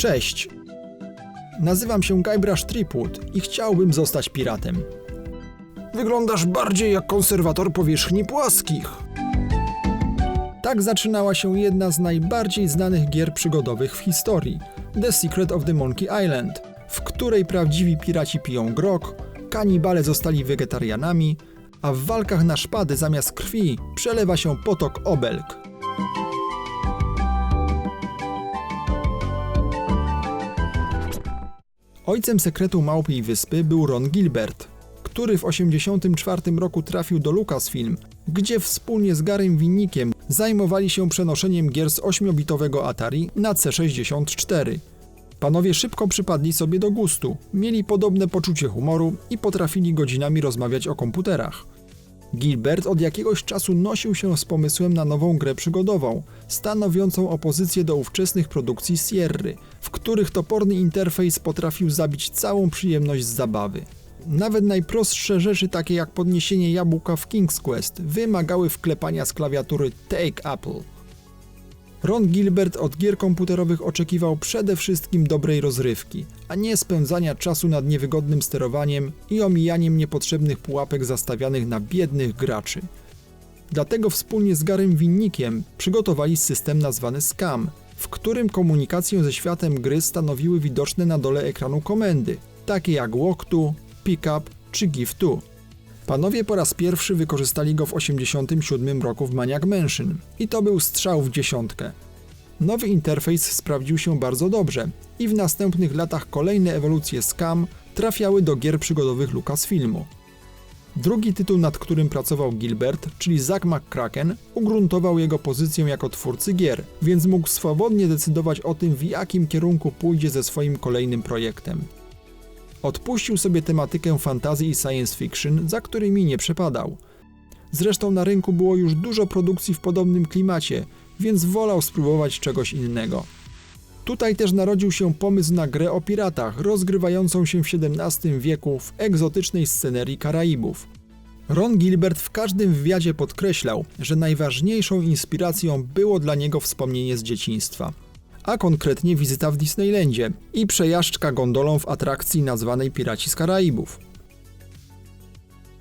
Cześć! Nazywam się Guybrush Tripwood i chciałbym zostać piratem. Wyglądasz bardziej jak konserwator powierzchni płaskich. Tak zaczynała się jedna z najbardziej znanych gier przygodowych w historii The Secret of the Monkey Island, w której prawdziwi piraci piją grog, kanibale zostali wegetarianami, a w walkach na szpady zamiast krwi przelewa się potok obelg. Ojcem sekretu Małpiej Wyspy był Ron Gilbert, który w 1984 roku trafił do Lucasfilm, gdzie wspólnie z Garym Winnikiem zajmowali się przenoszeniem gier z 8-bitowego Atari na C64. Panowie szybko przypadli sobie do gustu, mieli podobne poczucie humoru i potrafili godzinami rozmawiać o komputerach. Gilbert od jakiegoś czasu nosił się z pomysłem na nową grę przygodową, stanowiącą opozycję do ówczesnych produkcji Sierry, w których toporny interfejs potrafił zabić całą przyjemność z zabawy. Nawet najprostsze rzeczy, takie jak podniesienie jabłka w King's Quest, wymagały wklepania z klawiatury Take Apple. Ron Gilbert od gier komputerowych oczekiwał przede wszystkim dobrej rozrywki, a nie spędzania czasu nad niewygodnym sterowaniem i omijaniem niepotrzebnych pułapek zastawianych na biednych graczy. Dlatego wspólnie z Garym Winnikiem przygotowali system nazwany Scam, w którym komunikację ze światem gry stanowiły widoczne na dole ekranu komendy, takie jak walk to, pick up czy give to. Panowie po raz pierwszy wykorzystali go w 1987 roku w Maniac Mansion i to był strzał w dziesiątkę. Nowy interfejs sprawdził się bardzo dobrze i w następnych latach kolejne ewolucje Scam trafiały do gier przygodowych Lucasfilmu. Drugi tytuł, nad którym pracował Gilbert, czyli Zack McCracken, ugruntował jego pozycję jako twórcy gier, więc mógł swobodnie decydować o tym, w jakim kierunku pójdzie ze swoim kolejnym projektem. Odpuścił sobie tematykę fantazji i science fiction, za którymi nie przepadał. Zresztą na rynku było już dużo produkcji w podobnym klimacie, więc wolał spróbować czegoś innego. Tutaj też narodził się pomysł na grę o piratach, rozgrywającą się w XVII wieku w egzotycznej scenerii Karaibów. Ron Gilbert w każdym wywiadzie podkreślał, że najważniejszą inspiracją było dla niego wspomnienie z dzieciństwa a konkretnie wizyta w Disneylandzie i przejażdżka gondolą w atrakcji nazwanej Piraci z Karaibów.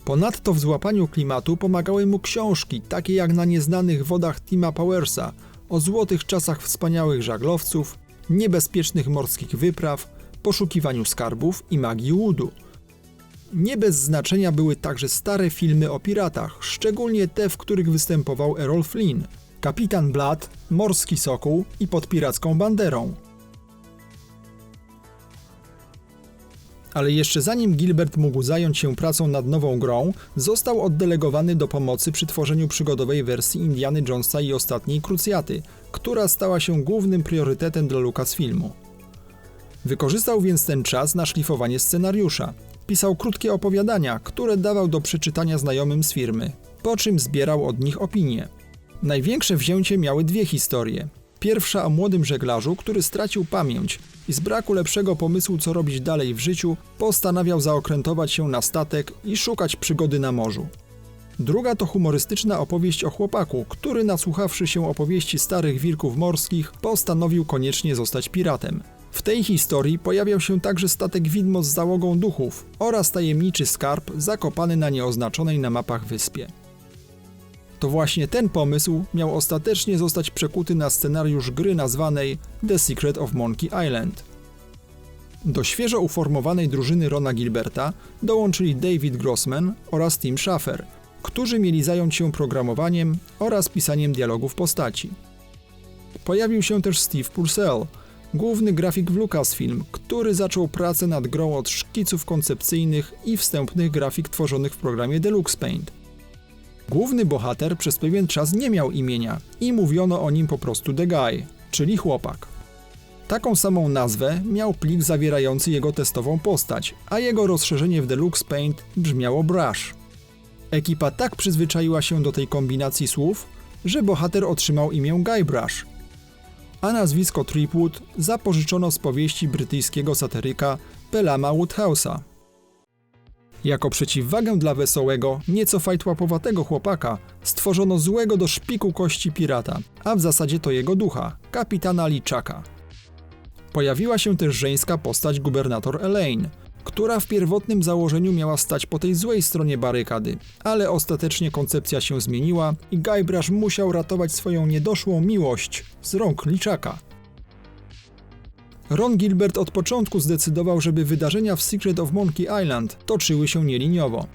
Ponadto w złapaniu klimatu pomagały mu książki, takie jak Na nieznanych wodach Tima Powersa, o złotych czasach wspaniałych żaglowców, niebezpiecznych morskich wypraw, poszukiwaniu skarbów i magii łudu. Nie bez znaczenia były także stare filmy o piratach, szczególnie te, w których występował Errol Flynn – kapitan Blood, morski sokół i pod piracką banderą. Ale jeszcze zanim Gilbert mógł zająć się pracą nad nową grą, został oddelegowany do pomocy przy tworzeniu przygodowej wersji Indiany Jonesa i Ostatniej Krucjaty, która stała się głównym priorytetem dla Lucasfilmu. Wykorzystał więc ten czas na szlifowanie scenariusza. Pisał krótkie opowiadania, które dawał do przeczytania znajomym z firmy, po czym zbierał od nich opinie. Największe wzięcie miały dwie historie. Pierwsza o młodym żeglarzu, który stracił pamięć i z braku lepszego pomysłu, co robić dalej w życiu, postanawiał zaokrętować się na statek i szukać przygody na morzu. Druga to humorystyczna opowieść o chłopaku, który nasłuchawszy się opowieści starych wilków morskich, postanowił koniecznie zostać piratem. W tej historii pojawiał się także statek widmo z załogą duchów oraz tajemniczy skarb zakopany na nieoznaczonej na mapach wyspie. To właśnie ten pomysł miał ostatecznie zostać przekuty na scenariusz gry nazwanej The Secret of Monkey Island. Do świeżo uformowanej drużyny Rona Gilberta dołączyli David Grossman oraz Tim Schafer, którzy mieli zająć się programowaniem oraz pisaniem dialogów postaci. Pojawił się też Steve Purcell, główny grafik w Lucasfilm, który zaczął pracę nad grą od szkiców koncepcyjnych i wstępnych grafik tworzonych w programie Deluxe Paint. Główny bohater przez pewien czas nie miał imienia i mówiono o nim po prostu The Guy, czyli chłopak. Taką samą nazwę miał plik zawierający jego testową postać, a jego rozszerzenie w Deluxe Paint brzmiało Brush. Ekipa tak przyzwyczaiła się do tej kombinacji słów, że bohater otrzymał imię Guybrush, a nazwisko Tripwood zapożyczono z powieści brytyjskiego satyryka Pelama Woodhouse'a. Jako przeciwwagę dla wesołego, nieco fajtłapowatego chłopaka stworzono złego do szpiku kości pirata, a w zasadzie to jego ducha, kapitana Liczaka. Pojawiła się też żeńska postać gubernator Elaine, która w pierwotnym założeniu miała stać po tej złej stronie barykady, ale ostatecznie koncepcja się zmieniła i Guybrush musiał ratować swoją niedoszłą miłość z rąk liczaka. Ron Gilbert od początku zdecydował, żeby wydarzenia w Secret of Monkey Island toczyły się nieliniowo.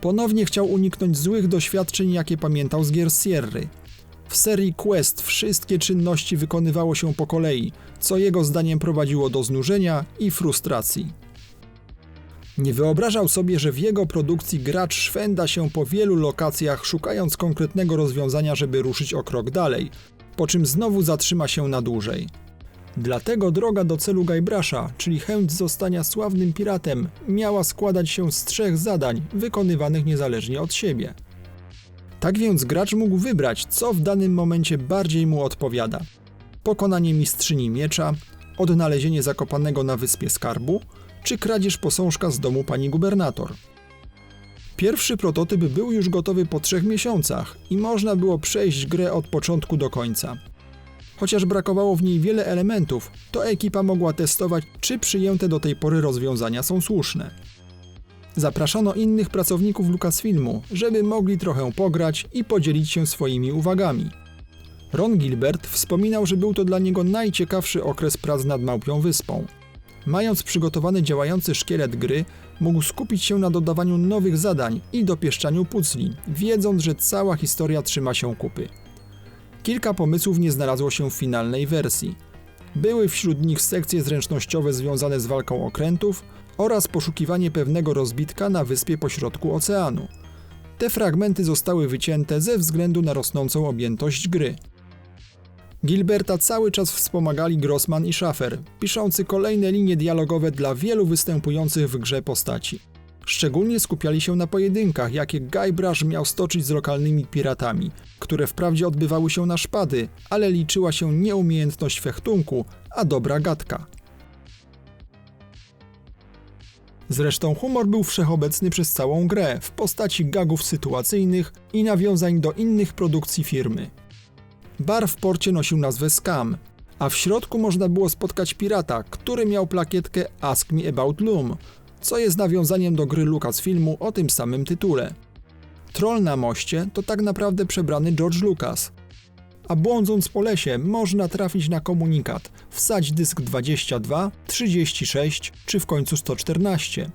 Ponownie chciał uniknąć złych doświadczeń, jakie pamiętał z gier Sierry. W serii Quest wszystkie czynności wykonywało się po kolei, co jego zdaniem prowadziło do znużenia i frustracji. Nie wyobrażał sobie, że w jego produkcji gracz szwenda się po wielu lokacjach, szukając konkretnego rozwiązania, żeby ruszyć o krok dalej, po czym znowu zatrzyma się na dłużej. Dlatego droga do celu Gajbrasza, czyli chęć zostania sławnym piratem, miała składać się z trzech zadań, wykonywanych niezależnie od siebie. Tak więc gracz mógł wybrać, co w danym momencie bardziej mu odpowiada. Pokonanie mistrzyni miecza, odnalezienie zakopanego na wyspie skarbu, czy kradzież posążka z domu pani gubernator. Pierwszy prototyp był już gotowy po trzech miesiącach i można było przejść grę od początku do końca. Chociaż brakowało w niej wiele elementów, to ekipa mogła testować, czy przyjęte do tej pory rozwiązania są słuszne. Zapraszano innych pracowników Lucasfilmu, żeby mogli trochę pograć i podzielić się swoimi uwagami. Ron Gilbert wspominał, że był to dla niego najciekawszy okres prac nad Małpią Wyspą. Mając przygotowany działający szkielet gry, mógł skupić się na dodawaniu nowych zadań i dopieszczaniu pucli, wiedząc, że cała historia trzyma się kupy. Kilka pomysłów nie znalazło się w finalnej wersji. Były wśród nich sekcje zręcznościowe związane z walką okrętów oraz poszukiwanie pewnego rozbitka na wyspie pośrodku oceanu. Te fragmenty zostały wycięte ze względu na rosnącą objętość gry. Gilberta cały czas wspomagali Grossman i Schaffer, piszący kolejne linie dialogowe dla wielu występujących w grze postaci. Szczególnie skupiali się na pojedynkach, jakie Guybrush miał stoczyć z lokalnymi piratami, które wprawdzie odbywały się na szpady, ale liczyła się nieumiejętność fechtunku, a dobra gadka. Zresztą humor był wszechobecny przez całą grę w postaci gagów sytuacyjnych i nawiązań do innych produkcji firmy. Bar w porcie nosił nazwę Scam, a w środku można było spotkać pirata, który miał plakietkę Ask Me About Loom, co jest nawiązaniem do gry Lucasfilmu o tym samym tytule. Troll na moście to tak naprawdę przebrany George Lucas. A błądząc po lesie można trafić na komunikat wsadź dysk 22, 36 czy w końcu 114.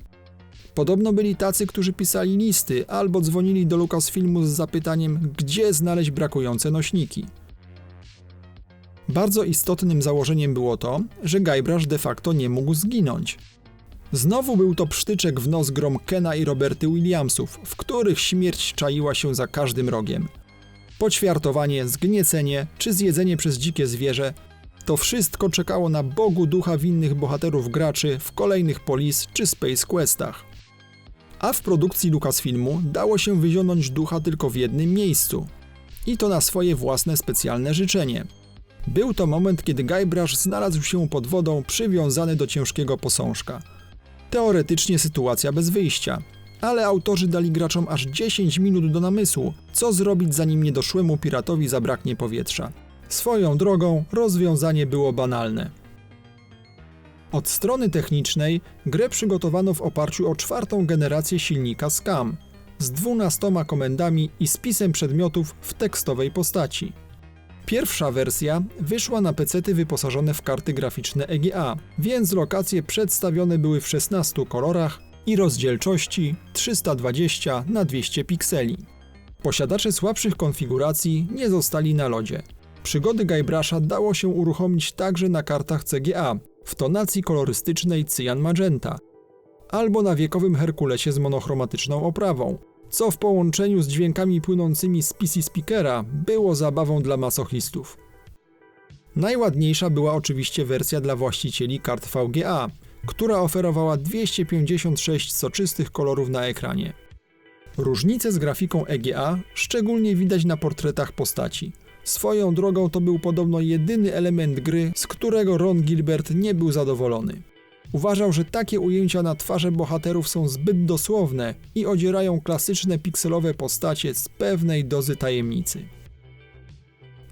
Podobno byli tacy, którzy pisali listy albo dzwonili do Lucasfilmu z zapytaniem, gdzie znaleźć brakujące nośniki. Bardzo istotnym założeniem było to, że Guybrush de facto nie mógł zginąć. Znowu był to psztyczek w nos grom Kena i Roberty Williamsów, w których śmierć czaiła się za każdym rogiem. Poćwiartowanie, zgniecenie czy zjedzenie przez dzikie zwierzę to wszystko czekało na Bogu ducha winnych bohaterów graczy w kolejnych Polis czy Space Questach. A w produkcji Lucasfilmu dało się wyzionąć ducha tylko w jednym miejscu. I to na swoje własne specjalne życzenie. Był to moment, kiedy Guybrush znalazł się pod wodą przywiązany do ciężkiego posążka. Teoretycznie sytuacja bez wyjścia, ale autorzy dali graczom aż 10 minut do namysłu, co zrobić zanim niedoszłemu piratowi zabraknie powietrza. Swoją drogą rozwiązanie było banalne. Od strony technicznej grę przygotowano w oparciu o czwartą generację silnika SCAM z 12 komendami i spisem przedmiotów w tekstowej postaci. Pierwsza wersja wyszła na pecety wyposażone w karty graficzne EGA, więc lokacje przedstawione były w 16 kolorach i rozdzielczości 320 na 200 pikseli. Posiadacze słabszych konfiguracji nie zostali na lodzie. Przygody Guybrasha dało się uruchomić także na kartach CGA w tonacji kolorystycznej cyjan magenta albo na wiekowym Herkulesie z monochromatyczną oprawą, co w połączeniu z dźwiękami płynącymi z PC Speakera było zabawą dla masochistów. Najładniejsza była oczywiście wersja dla właścicieli kart VGA, która oferowała 256 soczystych kolorów na ekranie. Różnice z grafiką EGA szczególnie widać na portretach postaci. Swoją drogą to był podobno jedyny element gry, z którego Ron Gilbert nie był zadowolony. Uważał, że takie ujęcia na twarze bohaterów są zbyt dosłowne i odzierają klasyczne pikselowe postacie z pewnej dozy tajemnicy.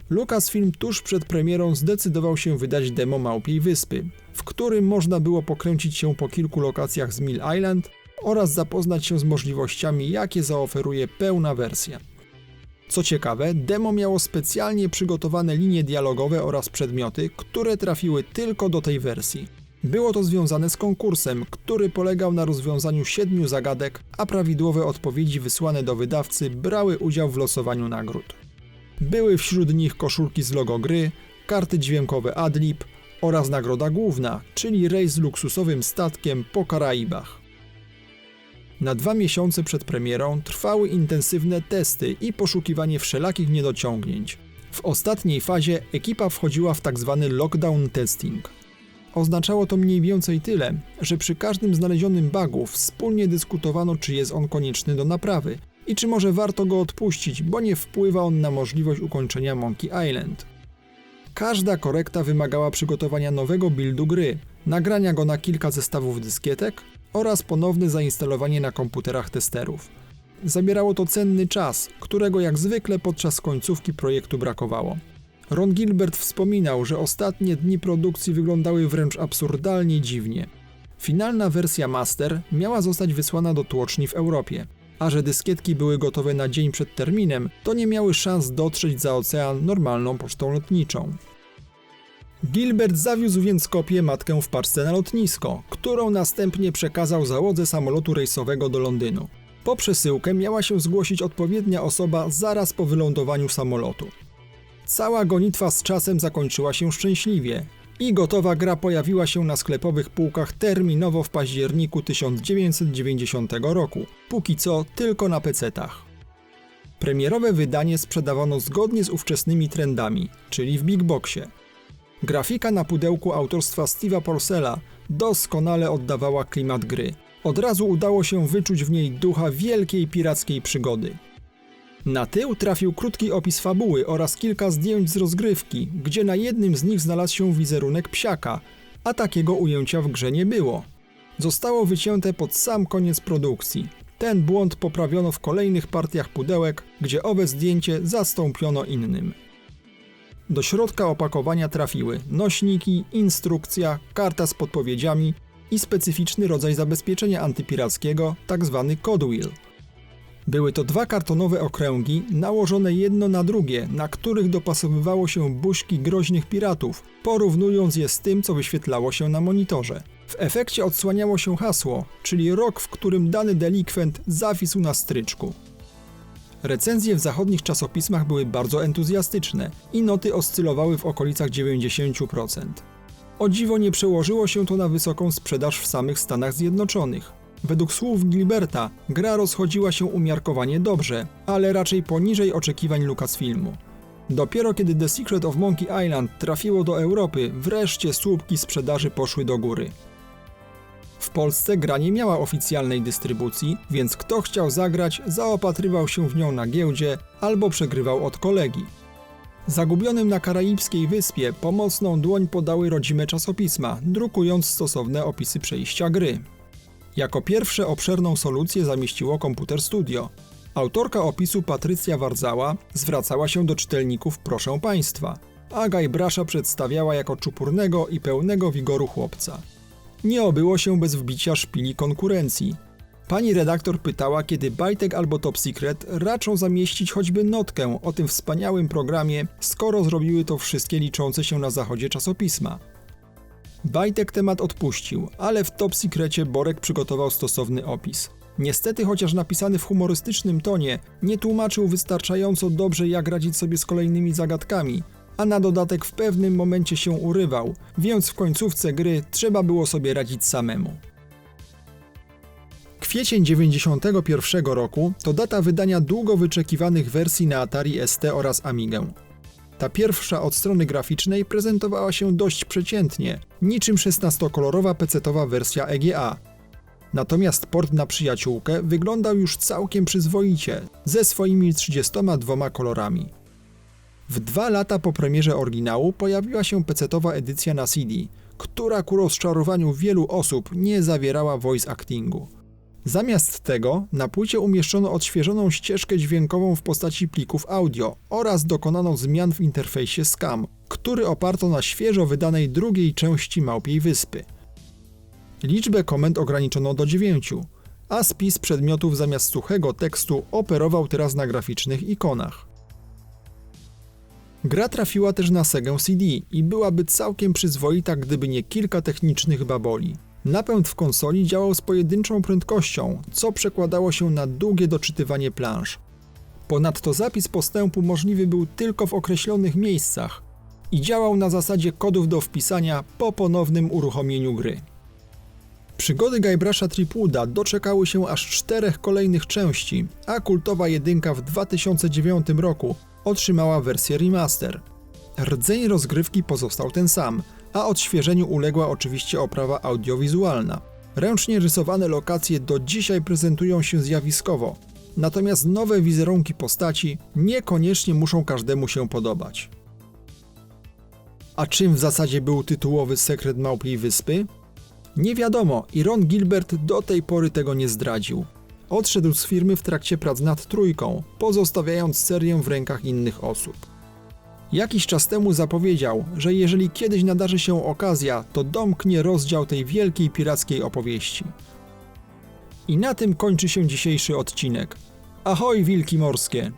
Lucasfilm tuż przed premierą zdecydował się wydać demo Małpiej Wyspy, w którym można było pokręcić się po kilku lokacjach z Mill Island oraz zapoznać się z możliwościami, jakie zaoferuje pełna wersja. Co ciekawe, demo miało specjalnie przygotowane linie dialogowe oraz przedmioty, które trafiły tylko do tej wersji. Było to związane z konkursem, który polegał na rozwiązaniu siedmiu zagadek, a prawidłowe odpowiedzi wysłane do wydawcy brały udział w losowaniu nagród. Były wśród nich koszulki z logo gry, karty dźwiękowe Adlib oraz nagroda główna, czyli rejs luksusowym statkiem po Karaibach. Na dwa miesiące przed premierą trwały intensywne testy i poszukiwanie wszelakich niedociągnięć. W ostatniej fazie ekipa wchodziła w tzw. lockdown testing. Oznaczało to mniej więcej tyle, że przy każdym znalezionym bugu wspólnie dyskutowano, czy jest on konieczny do naprawy i czy może warto go odpuścić, bo nie wpływa on na możliwość ukończenia Monkey Island. Każda korekta wymagała przygotowania nowego buildu gry, nagrania go na kilka zestawów dyskietek oraz ponowne zainstalowanie na komputerach testerów. Zabierało to cenny czas, którego jak zwykle podczas końcówki projektu brakowało. Ron Gilbert wspominał, że ostatnie dni produkcji wyglądały wręcz absurdalnie dziwnie. Finalna wersja master miała zostać wysłana do tłoczni w Europie, a że dyskietki były gotowe na dzień przed terminem, to nie miały szans dotrzeć za ocean normalną pocztą lotniczą. Gilbert zawiózł więc kopię matkę w paczce na lotnisko, którą następnie przekazał załodze samolotu rejsowego do Londynu. Po przesyłkę miała się zgłosić odpowiednia osoba zaraz po wylądowaniu samolotu. Cała gonitwa z czasem zakończyła się szczęśliwie i gotowa gra pojawiła się na sklepowych półkach terminowo w październiku 1990 roku, póki co tylko na pecetach. Premierowe wydanie sprzedawano zgodnie z ówczesnymi trendami, czyli w big boxie. Grafika na pudełku autorstwa Steve'a Porcela doskonale oddawała klimat gry. Od razu udało się wyczuć w niej ducha wielkiej pirackiej przygody. Na tył trafił krótki opis fabuły oraz kilka zdjęć z rozgrywki, gdzie na jednym z nich znalazł się wizerunek psiaka, a takiego ujęcia w grze nie było. Zostało wycięte pod sam koniec produkcji. Ten błąd poprawiono w kolejnych partiach pudełek, gdzie owe zdjęcie zastąpiono innym. Do środka opakowania trafiły nośniki, instrukcja, karta z podpowiedziami i specyficzny rodzaj zabezpieczenia antypirackiego, tzw. Tak code wheel. Były to dwa kartonowe okręgi nałożone jedno na drugie, na których dopasowywało się buźki groźnych piratów, porównując je z tym, co wyświetlało się na monitorze. W efekcie odsłaniało się hasło, czyli rok, w którym dany delikwent zawisł na stryczku. Recenzje w zachodnich czasopismach były bardzo entuzjastyczne i noty oscylowały w okolicach 90%. O dziwo nie przełożyło się to na wysoką sprzedaż w samych Stanach Zjednoczonych. Według słów Gilberta, gra rozchodziła się umiarkowanie dobrze, ale raczej poniżej oczekiwań Lucasfilmu. Dopiero kiedy The Secret of Monkey Island trafiło do Europy, wreszcie słupki sprzedaży poszły do góry. W Polsce gra nie miała oficjalnej dystrybucji, więc kto chciał zagrać, zaopatrywał się w nią na giełdzie albo przegrywał od kolegi. Zagubionym na karaibskiej wyspie pomocną dłoń podały rodzime czasopisma, drukując stosowne opisy przejścia gry. Jako pierwsze obszerną solucję zamieściło Komputer Studio. Autorka opisu Patrycja Wardzała zwracała się do czytelników proszę państwa, a Gajbrasza przedstawiała jako czupurnego i pełnego wigoru chłopca. Nie obyło się bez wbicia szpili konkurencji. Pani redaktor pytała, kiedy Bajtek albo Top Secret raczą zamieścić choćby notkę o tym wspaniałym programie, skoro zrobiły to wszystkie liczące się na zachodzie czasopisma. Bajtek temat odpuścił, ale w Top Secrecie Borek przygotował stosowny opis. Niestety, chociaż napisany w humorystycznym tonie, nie tłumaczył wystarczająco dobrze, jak radzić sobie z kolejnymi zagadkami, a na dodatek w pewnym momencie się urywał, więc w końcówce gry trzeba było sobie radzić samemu. Kwiecień 91 roku to data wydania długo wyczekiwanych wersji na Atari ST oraz Amigę. Ta pierwsza od strony graficznej prezentowała się dość przeciętnie, niczym 16-kolorowa pecetowa wersja EGA. Natomiast port na przyjaciółkę wyglądał już całkiem przyzwoicie, ze swoimi 32 kolorami. W dwa lata po premierze oryginału pojawiła się pecetowa edycja na CD, która ku rozczarowaniu wielu osób nie zawierała voice actingu. Zamiast tego na płycie umieszczono odświeżoną ścieżkę dźwiękową w postaci plików audio oraz dokonano zmian w interfejsie SCAM, który oparto na świeżo wydanej drugiej części Małpiej Wyspy. Liczbę komend ograniczono do 9, a spis przedmiotów zamiast suchego tekstu operował teraz na graficznych ikonach. Gra trafiła też na Segę CD i byłaby całkiem przyzwoita, gdyby nie kilka technicznych baboli. Napęd w konsoli działał z pojedynczą prędkością, co przekładało się na długie doczytywanie plansz. Ponadto zapis postępu możliwy był tylko w określonych miejscach i działał na zasadzie kodów do wpisania po ponownym uruchomieniu gry. Przygody Guybrush'a Tripwooda doczekały się aż czterech kolejnych części, a kultowa jedynka w 2009 roku otrzymała wersję remaster. Rdzeń rozgrywki pozostał ten sam, a odświeżeniu uległa oczywiście oprawa audiowizualna. Ręcznie rysowane lokacje do dzisiaj prezentują się zjawiskowo, natomiast nowe wizerunki postaci niekoniecznie muszą każdemu się podobać. A czym w zasadzie był tytułowy sekret Małpiej Wyspy? Nie wiadomo i Ron Gilbert do tej pory tego nie zdradził. Odszedł z firmy w trakcie prac nad trójką, pozostawiając serię w rękach innych osób. Jakiś czas temu zapowiedział, że jeżeli kiedyś nadarzy się okazja, to domknie rozdział tej wielkiej pirackiej opowieści. I na tym kończy się dzisiejszy odcinek. Ahoj wilki morskie!